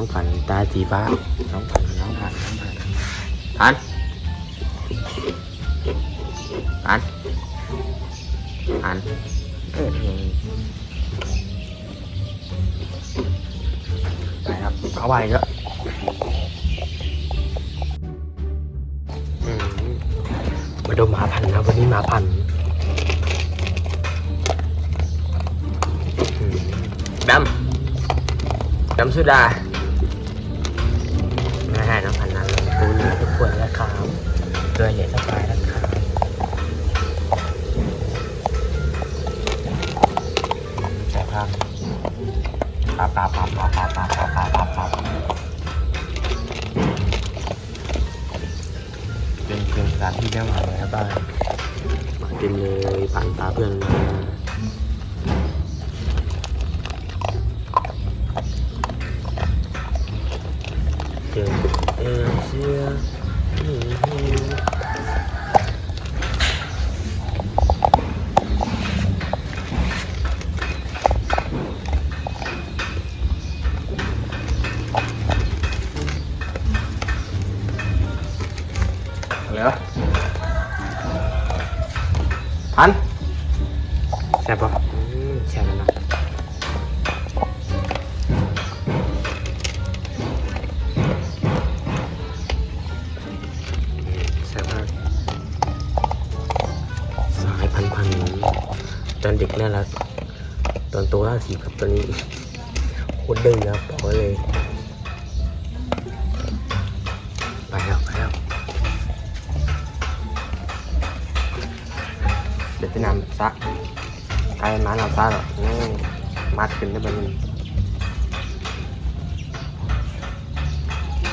น้องผันตาสีฟ้าน้องผันน้องผันน้องผันผันผันผันไปครับเข้าไปก็อืมาดูหมาพันนะวันนี้หมาพันดำดำสุดา ลือใหญ่สบายและขาวใช่ครับปาปาปาปาปาปาปาปาปาปาเป็นเป็นสถานที่เลี้ยงหมาแล้วบ้านมาเต็มเลยผ่านตาเพื่อนมาะพันแซ่บปะแซ่บแล้วนะแซ่บมากสายพันพันตอนเด็กน่ารัก ตอนโตล่าสีครับตอนนี้โคตรดึงนะบอกเลย เดี๋ยวจะนำซักไอ้มาเราซักหรอกนี่มัดขึ้นได้บ้าง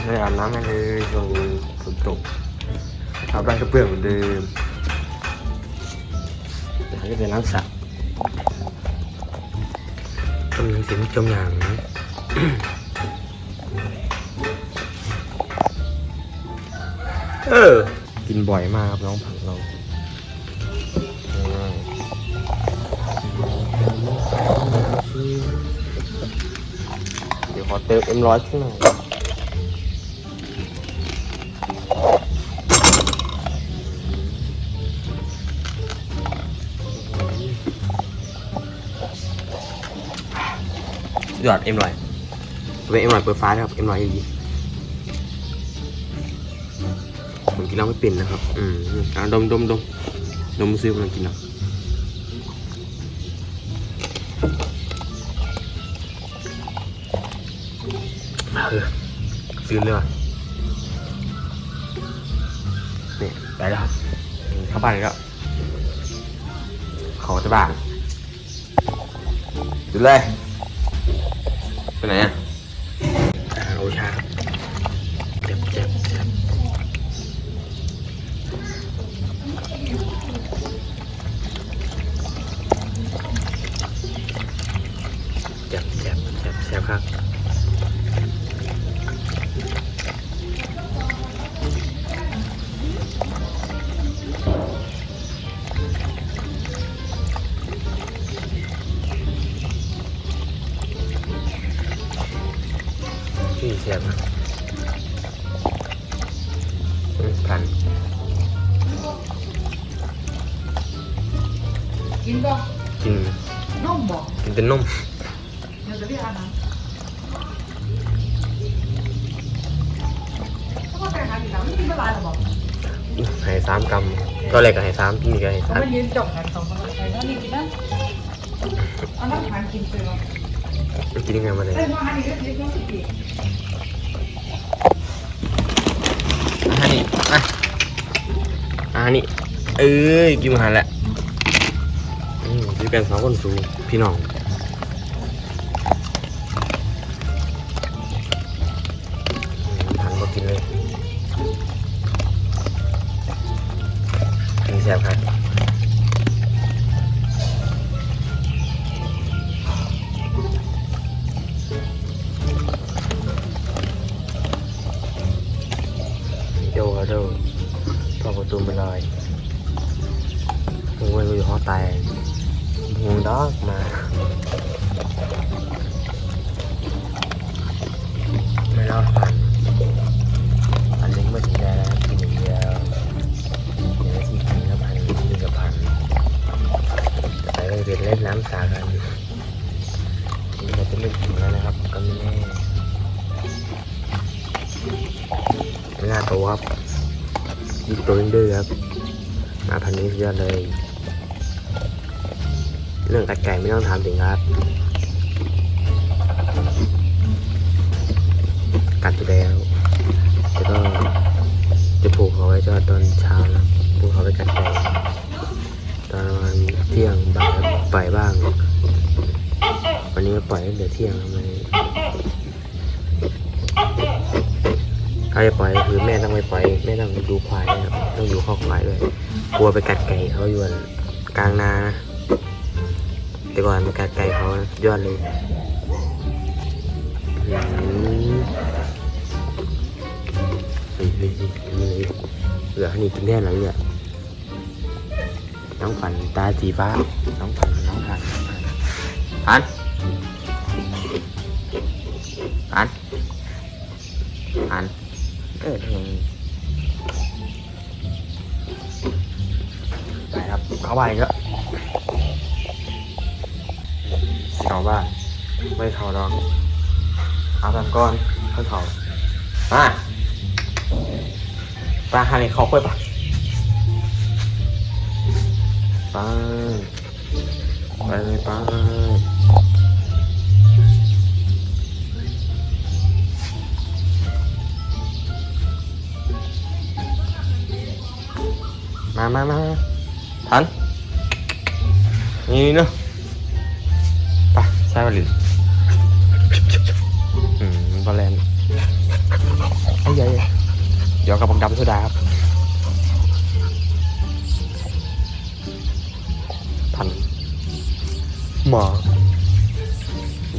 ไม่อาบน้ำให้เลยช่วงฝนตกอาบน้ำกระเพื่อนเหมือนเดิมเดี๋ยวจะเป็นน้ำสระต้นนี้สีจมอย่างเออ กินบ่อยมากครับน้องผักเรา เดี๋ยวขอเติมเอ็มร้อยขึ้นหน่อยยอดเอ็มร้อยเว้เอ็มร้อยเปิดฟ้านะครับเอ็มร้อยดีผมกินเหล้าไม่เป็นนะครับ อืมอะดมดมดมดมซื้อมันกินแล้ เออซื้อเลยว่ะนี่ไปแล้วครับเข้าบ้านแล้วเขาจะบ้านดูเลยไปไหนอะอ่าโอชาครับเจ็บเจ็บเจ็บเจ็บเจ็บเจ็บเจ็บครับ สี่เสียบนะอืมพันกินบ่กินนมบ่กินเป็นนมเดี๋ยวจะเรียกอาหารถ้าว่าไปหาอีกแล้วไม่กินเวลาหรอบอกให้สามกรัมตอนแรกก็ให้สามที่นี่ก็ให้เขาสามไม่ยืนจบกันสองคนใครถ้านี่กินนะเอาน้ำทานกินเสือ มันกินยังไงมาเลยเอ้ยอาหารนี่อะอะอะนี่เอ้ยกินมาหารแหละอยู่กันสองคนสูพี่น้องอืมพันก็กินเลยนี่แซ่บครับ โยกระโดพอประตูมาลอยมึงไม่รู้อยู่ห้องตายมึงดอกมาโต ครับมาพันนี้สุดยอดเลย เรื่องกัดไก่ไม่ต้องถามถึงครับกัดอยู่แล้วแล้วก็จะผูกเขาไว้จอดตอนเช้านะผูกเขาไว้กัดไก่ตอนประมาณเที่ยงบ่ายปล่อยบ้าง วันนี้ปล่อยตั้งแต่เที่ยงทำไม ถ้าจะปล่อยก็คือแม่ต้องไปปล่อยแม่ต้องดูควายนะครับต้องดูข้อควายด้วยกลัวไปกัดไก่เขาอยู่กลางนานะแต่ก่อนไปกัดไก่เขานะยอดเลยเฮ้ยเฮ้ยเฮ้ยเหลือให้นี่กินแน่เลยเนี่ยน้องฝันตาสีฟ้า น้องฝันน้องฝันฝันฝันฝันออทำ ไมไปครับ เข้าบ้านอีกแล้วเสียวบ้านไม่เข่าดอกเอาตามก้อนค่อยเข่ามาปลาหาในเขาค่อยปะไปไปเลยไป มามามาทันนี่เนาะไปใช่ป่ะลินอืมบอลแลนด์ไอ้ใหญ่เดี๋ยวกับบังดำโซดาครับพันหมอ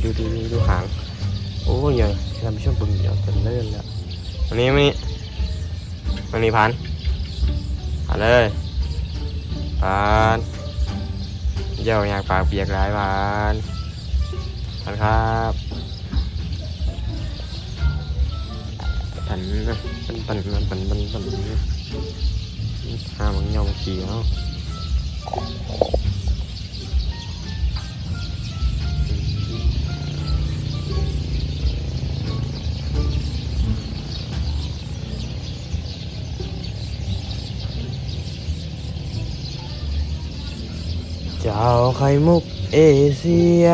ดูดูดูดูหาง โอ้ยยังทำช่วงปึงเดี๋ยวจะเลื่อนแล้ววันนี้วันนี้วันนี้พัน อันเลยปันเยี่ยวอยากปากเปียกหลายปันพันครับปันนะปันปันปันปันปันปันหามังยองเขียว เจ้าไข่มุกเอเชีย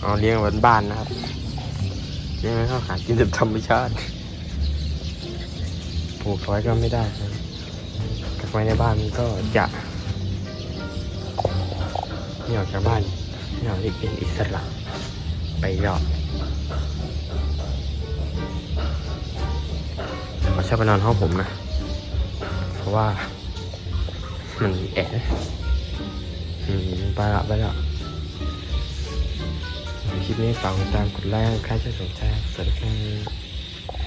เอาเลี้ยงบ้านๆนะครับเลี้ยงให้เขาหากินแบบธรรมชาติปลูกไว้ก็ไม่ได้นะก็บไว้ในบ้านมันก็จะไม่ออกจากบ้านไม่ออกที่เป็นอิสระไปรอบเขาชอบไปนอนห้องผมนะ เพราะว่า มันแอร์อืมไปละไปละคลิปนี้ฝากติดตามกดไลค์ใครจะสนใจสวัสดีครับ